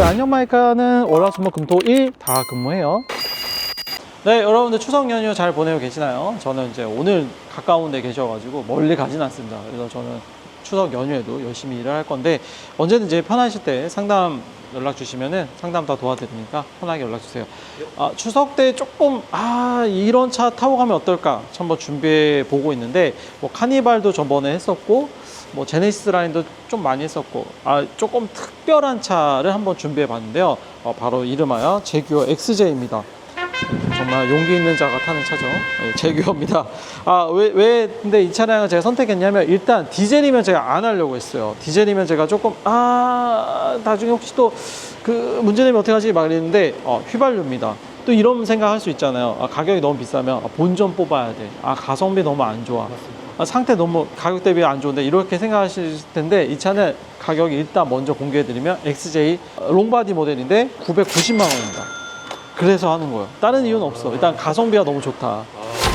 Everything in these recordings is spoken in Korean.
저희 안녕마이카는 월화수목금토일 다 근무해요. 네, 여러분들 추석 연휴 잘 보내고 계시나요? 저는 이제 오늘 가까운 데 계셔가지고 멀리 가진 않습니다. 그래서 저는 추석 연휴에도 열심히 일을 할 건데 언제든지 편하실 때 상담 연락 주시면은 상담 다 도와드리니까 편하게 연락 주세요. 아, 추석 때 조금 아 이런 차 타고 가면 어떨까 한번 준비해 보고 있는데 뭐 카니발도 저번에 했었고 뭐 제네시스 라인도 좀 많이 했었고 아 조금 특별한 차를 한번 준비해 봤는데요. 어, 바로 이름하여 제규어 XJ입니다. 정말 용기 있는 자가 타는 차죠. 네, 제규어입니다. 아, 왜, 왜, 근데 이 차량을 제가 선택했냐면, 일단 디젤이면 제가 안 하려고 했어요. 디젤이면 제가 조금, 아, 나중에 혹시 또 그 문제 되면 어떡하지? 막 이랬는데, 어, 휘발유입니다. 또 이런 생각 할 수 있잖아요. 아, 가격이 너무 비싸면, 아, 본전 뽑아야 돼. 아, 가성비 너무 안 좋아. 아, 상태 너무 가격 대비 안 좋은데 이렇게 생각하실 텐데 이 차는 가격이 일단 먼저 공개해드리면 XJ 롱바디 모델인데 990만 원입니다. 그래서 하는 거예요. 다른 이유는 없어. 일단 가성비가 너무 좋다.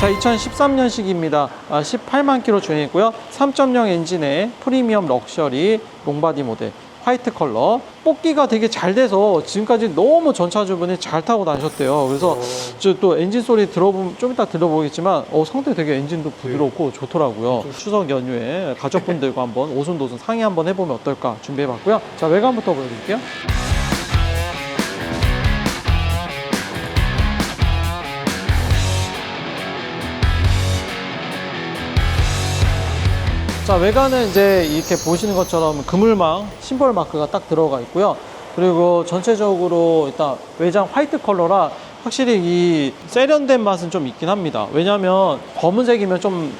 자, 2013년식입니다. 아, 18만 킬로 주행했고요. 3.0 엔진의 프리미엄 럭셔리 롱바디 모델. 화이트 컬러. 뽑기가 되게 잘 돼서 지금까지 너무 전차주분이 잘 타고 다니셨대요. 그래서 저 또 엔진 소리 들어보면 좀 이따 들어보겠지만 어, 상태 되게 엔진도 부드럽고 좋더라고요. 추석 연휴에 가족분들과 한번 오순도순 상의 한번 해보면 어떨까 준비해봤고요. 자, 외관부터 보여드릴게요. 자 외관은 이제 이렇게 보시는 것처럼 그물망 심벌 마크가 딱 들어가 있고요. 그리고 전체적으로 일단 외장 화이트 컬러라 확실히 이 세련된 맛은 좀 있긴 합니다. 왜냐면 검은색이면 좀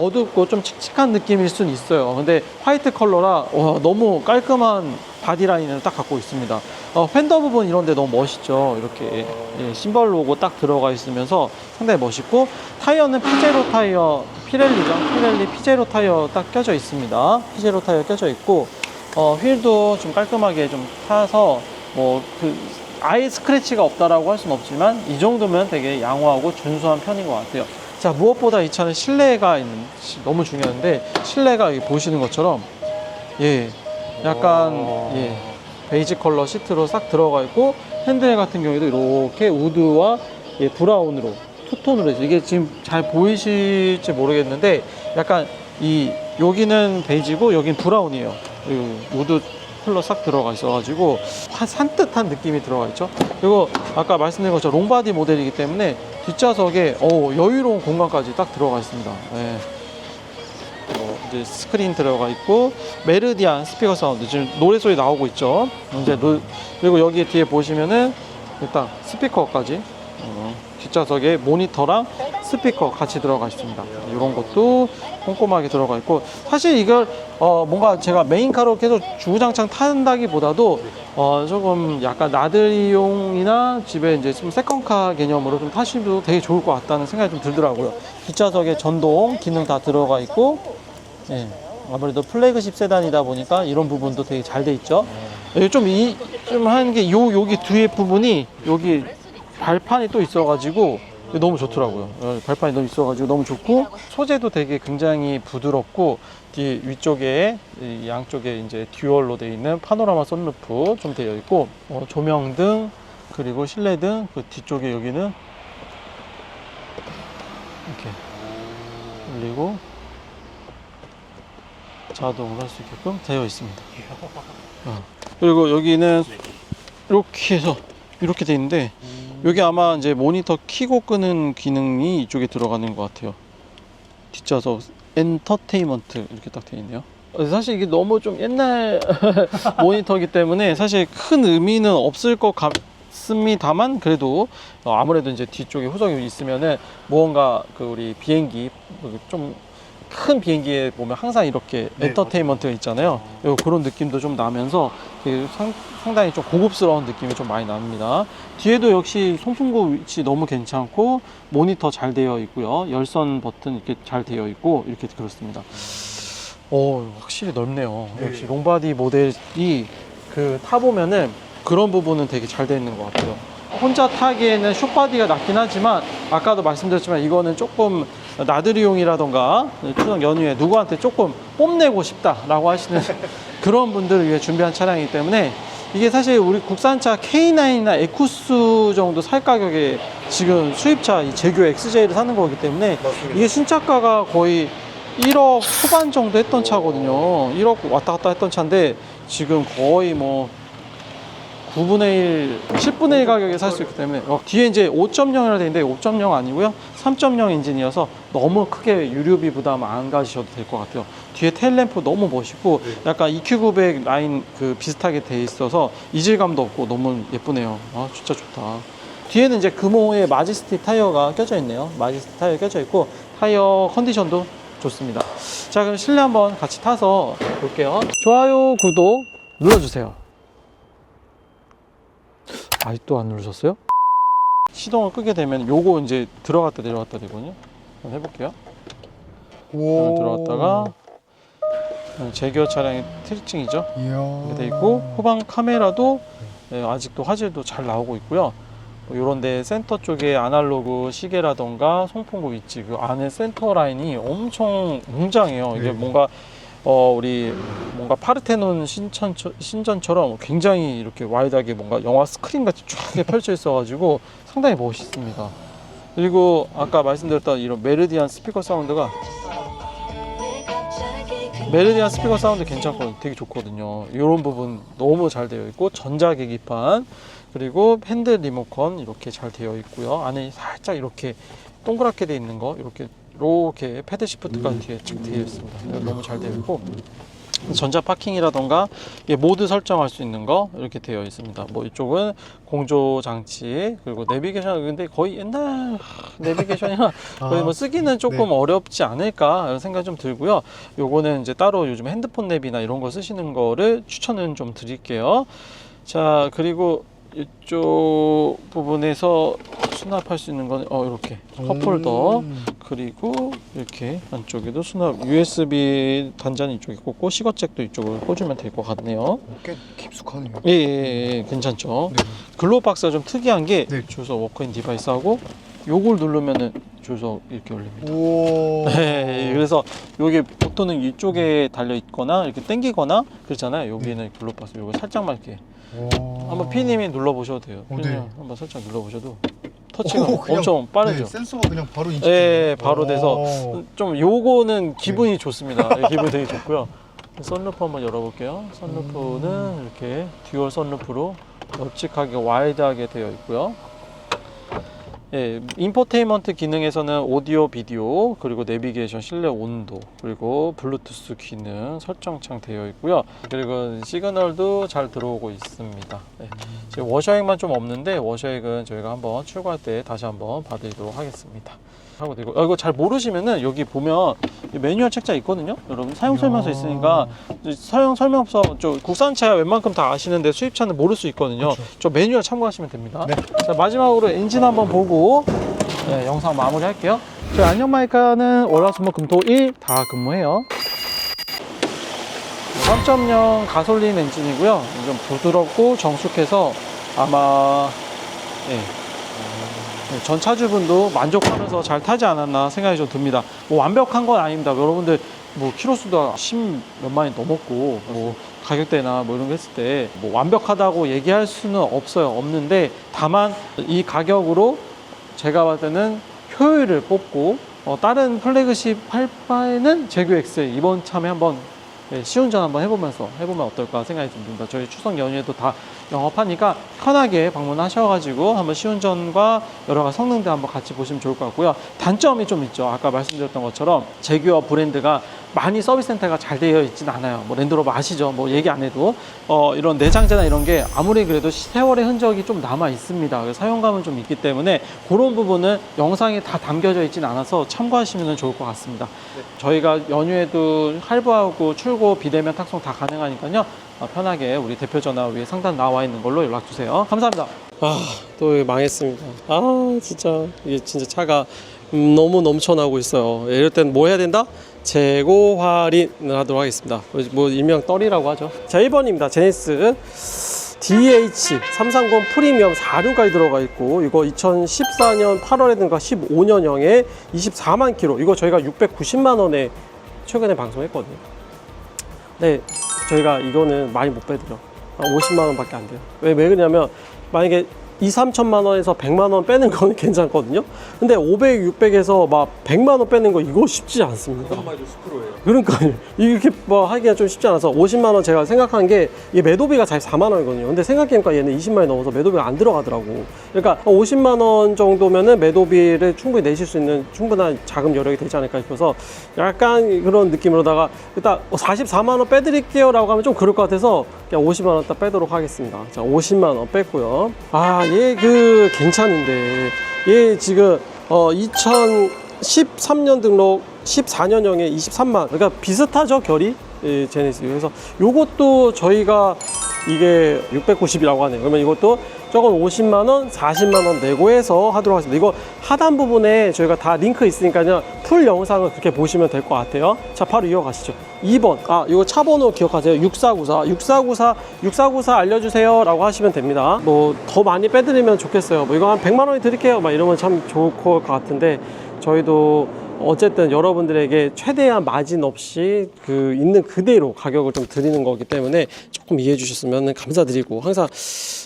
어둡고 좀 칙칙한 느낌일 수는 있어요. 근데 화이트 컬러라 와, 너무 깔끔한 바디라인을 딱 갖고 있습니다. 어, 팬더 부분 이런 데 너무 멋있죠. 이렇게 예, 심벌 로고 딱 들어가 있으면서 상당히 멋있고 타이어는 피제로 타이어 피렐리죠. 피렐리 피제로 타이어 딱 껴져 있습니다. 피제로 타이어 껴져 있고 어, 휠도 좀 깔끔하게 좀 타서 뭐 그 아예 스크래치가 없다라고 할 수는 없지만 이 정도면 되게 양호하고 준수한 편인 것 같아요. 자 무엇보다 이 차는 실내가 있는 너무 중요한데 실내가 여기 보시는 것처럼 예 약간 예 베이지 컬러 시트로 싹 들어가 있고 핸들 같은 경우에도 이렇게 우드와 예, 브라운으로 투톤으로 해서 이게 지금 잘 보이실지 모르겠는데 약간 이 여기는 베이지고 여긴 브라운이에요. 이 우드 컬러 싹 들어가 있어가지고 한 산뜻한 느낌이 들어가 있죠. 그리고 아까 말씀드린 것처럼 롱바디 모델이기 때문에 뒷좌석에 어, 여유로운 공간까지 딱 들어가 있습니다. 네. 뭐 이제 스크린 들어가 있고 메르디안 스피커 사운드 지금 노래 소리 나오고 있죠. 이제 노- 그리고 여기 뒤에 보시면은 일단 스피커까지 어, 뒷좌석에 모니터랑 스피커 같이 들어가 있습니다. 이런 것도 꼼꼼하게 들어가 있고 사실 이걸 어, 뭔가 제가 메인카로 계속 주구장창 탄다기보다도 어, 조금 약간 나들이용이나 집에 이제 좀 세컨카 개념으로 좀 타시도 되게 좋을 것 같다는 생각이 좀 들더라고요. 뒷좌석에 전동 기능 다 들어가 있고 예, 아무래도 플래그십 세단이다 보니까 이런 부분도 되게 잘 돼 있죠. 예, 좀 이, 좀 하는 게 요, 여기 뒤에 부분이 여기 발판이 또 있어가지고 너무 좋더라고요. 어, 발판이 너무 있어가지고 너무 좋고 소재도 되게 굉장히 부드럽고 뒤 위쪽에 이 양쪽에 이제 듀얼로 되어 있는 파노라마 선루프 좀 되어 있고 어, 조명등 그리고 실내등 그 뒤쪽에 여기는 이렇게 그리고 자동으로 할 수 있게끔 되어 있습니다. 어. 그리고 여기는 이렇게 해서 이렇게 돼 있는데 여기 아마 이제 모니터 키고 끄는 기능이 이쪽에 들어가는 것 같아요. 뒷좌석 엔터테인먼트 이렇게 딱 돼 있네요. 어, 사실 이게 너무 좀 옛날 모니터이기 때문에 사실 큰 의미는 없을 것 같습니다만 그래도 어, 아무래도 이제 뒤쪽에 후석이 있으면은 무언가 그 우리 비행기 좀 큰 비행기에 보면 항상 이렇게 네, 엔터테인먼트가 있잖아요. 요 그런 느낌도 좀 나면서 되게 상, 상당히 좀 고급스러운 느낌이 좀 많이 납니다. 뒤에도 역시 송풍구 위치 너무 괜찮고 모니터 잘 되어 있고요. 열선 버튼 이렇게 잘 되어 있고 이렇게 그렇습니다. 오 확실히 넓네요. 네. 역시 롱바디 모델이 그 타보면은 그런 부분은 되게 잘 되어 있는 것 같아요. 혼자 타기에는 숏바디가 낫긴 하지만 아까도 말씀드렸지만 이거는 조금 나들이용이라던가 추석 연휴에 누구한테 조금 뽐내고 싶다라고 하시는 그런 분들을 위해 준비한 차량이기 때문에 이게 사실 우리 국산차 K9이나 에쿠스 정도 살 가격에 지금 수입차 이 제규 XJ를 사는 거기 때문에 맞습니다. 이게 신차가가 거의 1억 후반 정도 했던 차거든요. 1억 왔다 갔다 했던 차인데 지금 거의 뭐 9분의 1, 10분의 1 가격에 살 수 있기 때문에 어, 뒤에 이제 5.0이라 되어 있는데 5.0 아니고요. 3.0 엔진이어서 너무 크게 유류비 부담 안 가지셔도 될 것 같아요. 뒤에 테일램프 너무 멋있고 약간 EQ900 라인 그 비슷하게 돼 있어서 이질감도 없고 너무 예쁘네요. 아 진짜 좋다. 뒤에는 이제 금호의 마지스틱 타이어가 껴져 있네요. 마지스틱 타이어 껴져 있고 타이어 컨디션도 좋습니다. 자 그럼 실내 한번 같이 타서 볼게요. 좋아요, 구독 눌러주세요. 아직도 안 누르셨어요? 시동을 끄게 되면 요거 이제 들어갔다 내려갔다 되거든요. 한번 해볼게요. 오. 들어갔다가 제기어 차량의 특징이죠. 이야. 이렇게 돼 있고 후방 카메라도 예, 아직도 화질도 잘 나오고 있고요. 뭐 요런데 센터 쪽에 아날로그 시계라던가 송풍구 위치 그 안에 센터 라인이 엄청 웅장해요. 이게 네. 뭔가 어 우리 뭔가 파르테논 신천 신전처럼 굉장히 이렇게 와이드하게 뭔가 영화 스크린 같이 쫙 펼쳐 있어가지고 상당히 멋있습니다. 그리고 아까 말씀드렸던 이런 메르디안 스피커 사운드가 메르디안 스피커 사운드 괜찮고 되게 좋거든요. 이런 부분 너무 잘 되어 있고 전자 계기판 그리고 핸들 리모컨 이렇게 잘 되어 있고요. 안에 살짝 이렇게 동그랗게 되어 있는 거 이렇게 이렇게 패드 시프트가 뒤에 쭉 되어 있습니다. 너무 잘 되어 있고 전자 파킹이라던가 모드 설정할 수 있는 거 이렇게 되어 있습니다. 뭐 이쪽은 공조 장치 그리고 내비게이션 근데 거의 옛날 내비게이션이라 거의 뭐 쓰기는 조금 네. 어렵지 않을까 이런 생각이 좀 들고요. 요거는 이제 따로 요즘 핸드폰 랩이나 이런 거 쓰시는 거를 추천은 좀 드릴게요. 자 그리고 이쪽 부분에서 수납할 수 있는 거는 어 이렇게 컵홀더 음. 그리고 이렇게 안쪽에도 수납 USB 단자는 이쪽에 꽂고 시거잭도 이쪽으로 꽂으면 될 것 같네요. 꽤 깊숙하네요. 예, 예, 예, 괜찮죠. 네. 글로우 박스가 좀 특이한 게 네. 주소 워크인 디바이스하고 요걸 누르면은 주소 이렇게 올립니다. 오. 네, 그래서 요게 보통은 이쪽에 달려 있거나 이렇게 당기거나 그렇잖아요. 여기는 글로우 박스 요거 살짝만 이렇게 오. 한번 피님이 눌러 보셔도 돼요. 어, 피님 네. 한번 살짝 눌러 보셔도 터치가 오, 그냥- 엄청 빠르죠. 네, 센서가 그냥 바로 인식. 예, 바로 돼서 좀 요거는 기분이 좋습니다. 예, 기분이 되게 좋고요. 선루프 한번 열어볼게요. 선루프는 이렇게 듀얼 선루프로 널찍하게 와이드하게 되어 있고요. 예, 인포테인먼트 기능에서는 오디오, 비디오, 그리고 내비게이션, 실내 온도, 그리고 블루투스 기능 설정창 되어 있고요. 그리고 시그널도 잘 들어오고 있습니다. 예, 워셔액만 좀 없는데 워셔액은 저희가 한번 출고할 때 다시 한번 봐드리도록 하겠습니다. 하고 되고 어, 이거 잘 모르시면은 여기 보면 이 매뉴얼 책자 있거든요. 여러분 사용 설명서 있으니까 사용 설명서 저 국산차 웬만큼 다 아시는데 수입차는 모를 수 있거든요. 그렇죠. 저 매뉴얼 참고하시면 됩니다. 네. 자 마지막으로 엔진 한번 보고 네, 영상 마무리할게요. 저희 안녕 마이카는 월화수목 금토일 다 근무해요. 3.0 가솔린 엔진이고요. 좀 부드럽고 정숙해서 아마 예, 네, 전 차주분도 만족하면서 잘 타지 않았나 생각이 좀 듭니다. 뭐 완벽한 건 아닙니다. 여러분들 뭐 키로수도 10 몇 만이 넘었고 뭐 가격대나 뭐 이런 거 했을 때 뭐 완벽하다고 얘기할 수는 없어요. 없는데 다만 이 가격으로 제가 봤을 때는 효율을 뽑고 어, 다른 플래그십 할 바에는 제규 X 이번 참에 한번 예, 시운전 한번 해보면서 해보면 어떨까 생각이 듭니다. 저희 추석 연휴에도 다 영업하니까 편하게 방문하셔가지고 한번 시운전과 여러 가지 성능들 한번 같이 보시면 좋을 것 같고요. 단점이 좀 있죠. 아까 말씀드렸던 것처럼 제규어 브랜드가 많이 서비스 센터가 잘 되어 있진 않아요. 뭐 랜드로버 아시죠? 뭐 얘기 안 해도 어, 이런 내장재나 이런 게 아무리 그래도 세월의 흔적이 좀 남아 있습니다. 사용감은 좀 있기 때문에 그런 부분은 영상에 다 담겨져 있진 않아서 참고하시면 좋을 것 같습니다. 저희가 연휴에도 할부하고 출고 비대면 탁송 다 가능하니까요. 어, 편하게 우리 대표 전화 위에 상단 나와 있는 걸로 연락 주세요. 감사합니다. 아, 또 망했습니다. 아, 진짜 이게 진짜 차가 음, 너무 넘쳐나고 있어요. 이럴 땐 뭐 해야 된다? 재고 할인을 하도록 하겠습니다. 뭐 일명 떨이라고 하죠. 자, 1번입니다. 제네스 DH 330 프리미엄 4륜까지 들어가 있고 이거 2014년 8월에든가 15년형에 24만 킬로 이거 저희가 690만 원에 최근에 방송했거든요. 네, 저희가 이거는 많이 못 빼드려. 한 50만 원밖에 안 돼요. 왜, 왜 그러냐면 만약에 2, 3천만 원에서 100만 원 빼는 거는 괜찮거든요. 근데 500, 600에서 막 100만 원 빼는 거 이거 쉽지 않습니다. 그것만 해도 10%예요. 그러니까요. 이렇게 뭐 하기가 좀 쉽지 않아서 50만 원 제가 생각한 게 이게 매도비가 잘 4만 원이거든요. 근데 생각해보니까 얘는 20만 원이 넘어서 매도비가 안 들어가더라고. 그러니까 50만 원 정도면은 매도비를 충분히 내실 수 있는 충분한 자금 여력이 되지 않을까 싶어서 약간 그런 느낌으로다가 일단 44만 원 빼드릴게요라고 하면 좀 그럴 것 같아서 그냥 50만 원 딱 빼도록 하겠습니다. 자, 50만 원 뺐고요. 아, 얘 그 괜찮은데. 얘 지금 어 2013년 등록 14년형에 23만. 그러니까 비슷하죠 결이? 예, 제네시스. 그래서 요것도 저희가 이게 690이라고 하네요. 그러면 이것도 저건 50만 원 40만 원 내고 해서 하도록 하겠습니다. 이거 하단 부분에 저희가 다 링크 있으니까요. 풀 영상을 그렇게 보시면 될 것 같아요. 자 바로 이어가시죠. 2번. 아 이거 차 번호 기억하세요? 6494 6494 6494 알려주세요 라고 하시면 됩니다. 뭐 더 많이 빼드리면 좋겠어요. 뭐 이거 한 100만 원이 드릴게요. 막 이러면 참 좋을 것 같은데 저희도 어쨌든 여러분들에게 최대한 마진 없이 그 있는 그대로 가격을 좀 드리는 거기 때문에 조금 이해해 주셨으면 감사드리고 항상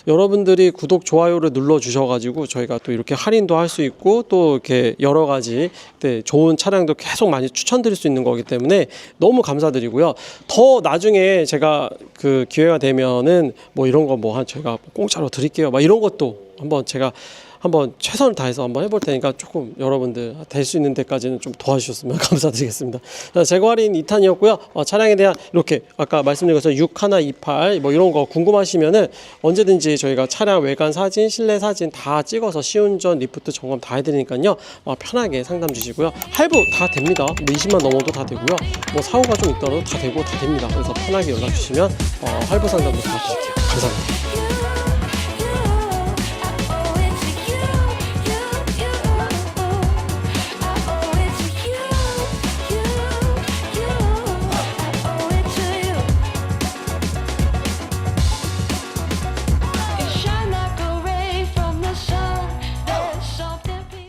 여러분들이 구독 좋아요를 눌러 주셔가지고 저희가 또 이렇게 할인도 할 수 있고 또 이렇게 여러 가지 네, 좋은 차량도 계속 많이 추천드릴 수 있는 거기 때문에 너무 감사드리고요. 더 나중에 제가 그 기회가 되면은 뭐 이런 거 뭐 한 제가 공짜로 드릴게요. 막 이런 것도 한번 제가 한번 최선을 다해서 한번 해볼 테니까 조금 여러분들 될 수 있는 데까지는 좀 도와주셨으면 감사드리겠습니다. 자, 재고 할인 2탄이었고요. 어, 차량에 대한 이렇게 아까 말씀드린 것처럼 6 하나 28 뭐 이런 거 궁금하시면은 언제든지 저희가 차량 외관 사진, 실내 사진 다 찍어서 시운전, 리프트 점검 다 해드리니까요. 어, 편하게 상담 주시고요. 할부 다 됩니다. 뭐 20만 넘어도 다 되고요. 뭐 사고가 좀 있더라도 다 되고 다 됩니다. 그래서 편하게 연락 주시면 어, 할부 상담도 다 드릴게요. 감사합니다.